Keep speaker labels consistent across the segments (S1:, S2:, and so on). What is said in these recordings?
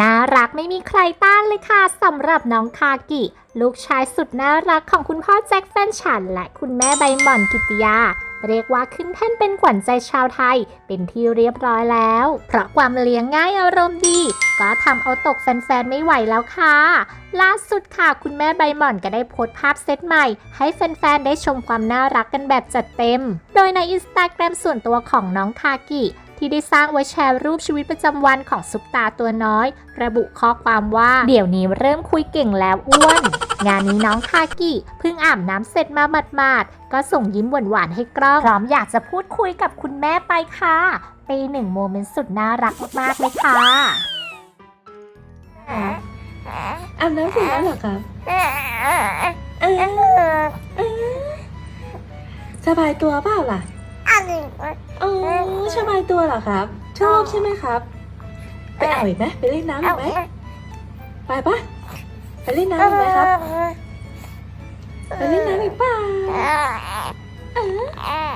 S1: น่ารักไม่มีใครต้านเลยค่ะสำหรับน้องคากิ ลูกชายสุดน่ารักของคุณพ่อแจ็คแฟนฉัน และคุณแม่ใบหม่อนกิติยา เรียกว่าขึ้นแท่นเป็นขวัญใจชาวไทย เป็นที่เรียบร้อยแล้ว เพราะความเลี้ยงง่ายอารมณ์ดี ก็ทำเอาตกแฟนๆ ไม่ไหวแล้วค่ะ ล่าสุดค่ะคุณแม่ใบหม่อนก็ได้โพสต์ภาพเซตใหม่ ให้แฟนๆ ได้ชมความน่ารักกันแบบจัดเต็ม โดยในอินสตาแกรมส่วนตัวของน้องคากิ ที่ได้สร้างไว้แชร์รูปชีวิตประจำวันของซุปตาตัวน้อย ระบุข้อความว่า เดี๋ยวนี้เริ่มคุยเก่งแล้วอ้วน งานนี้น้องคากิเพิ่งอาบน้ำเสร็จมาหมาดๆก็ส่งยิ้มหวานๆให้กล้องพร้อมอยากจะพูดคุยกับคุณแม่ไปค่ะปีหนึ่งโมเมนต์สุดน่ารักมากๆเลยค่ะ
S2: อาบน้ำเสร็จแล้วเหรอครับเออเออสบายตัวเปล่าล่ะโอ้ สบายตัวเหรอครับ ชอบใช่ไหมครับ ไปเอาอีกไหมไปเล่นน้ำอีกไหมไปปะไปเล่นน้ำอีกไหมครับไปเล่นน้ำอีกเปล่าเออ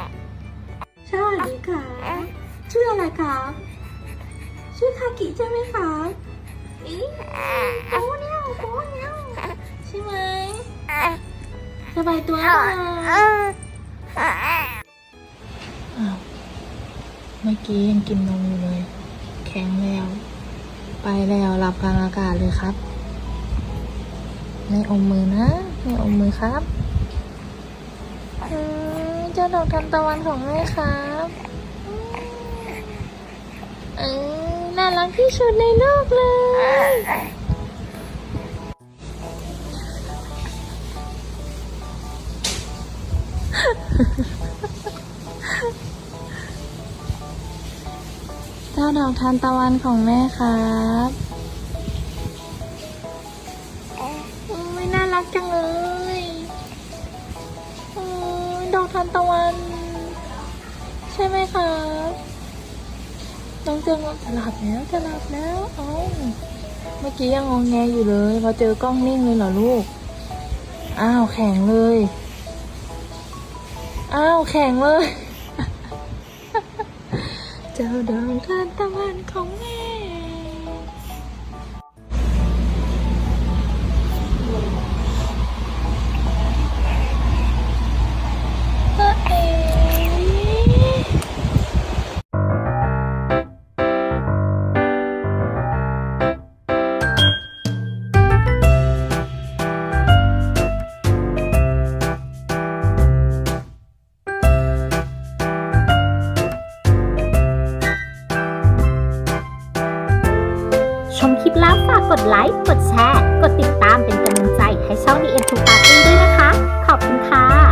S2: สวัสดีครับชื่ออะไรครับชื่อคากิใช่ไหมครับอีโอ้เนี่ยโอ้เนี่ยใช่ไหมสบายตัวเปล่า
S3: อ้าวเมื่อกี้ยังกินนมอยู่เลย แข็งแล้ว ไปแล้วหลับกลางอากาศเลยครับ ไม่อมมือนะ ไม่อมมือครับเจ้าดอกทานตะวันของแม่ครับอน่ารักที่สุดในโลกเลย ดอกทานตะวันของแม่ครับโอ้ยน่ารักจังเลยโอ้ยดอกทานตะวัน ใช่ไหมครับน้องเจงจะหลับแล้วจะหลับแล้วเอ้าเมื่อกี้ยังงองแงอยู่เลยพอเจอกล้องนิ่งเลยเหรอลูก อ้าวแข็งเลย อ้าวแข็งเลย เจ้าดอกทานตะวันของแม่
S1: ลิปแล้วฝากกดไลค์ กดแชร์ กดติดตามเป็นกำลังใจให้ช่อง The End to Party ด้วยนะคะ ขอบคุณค่ะ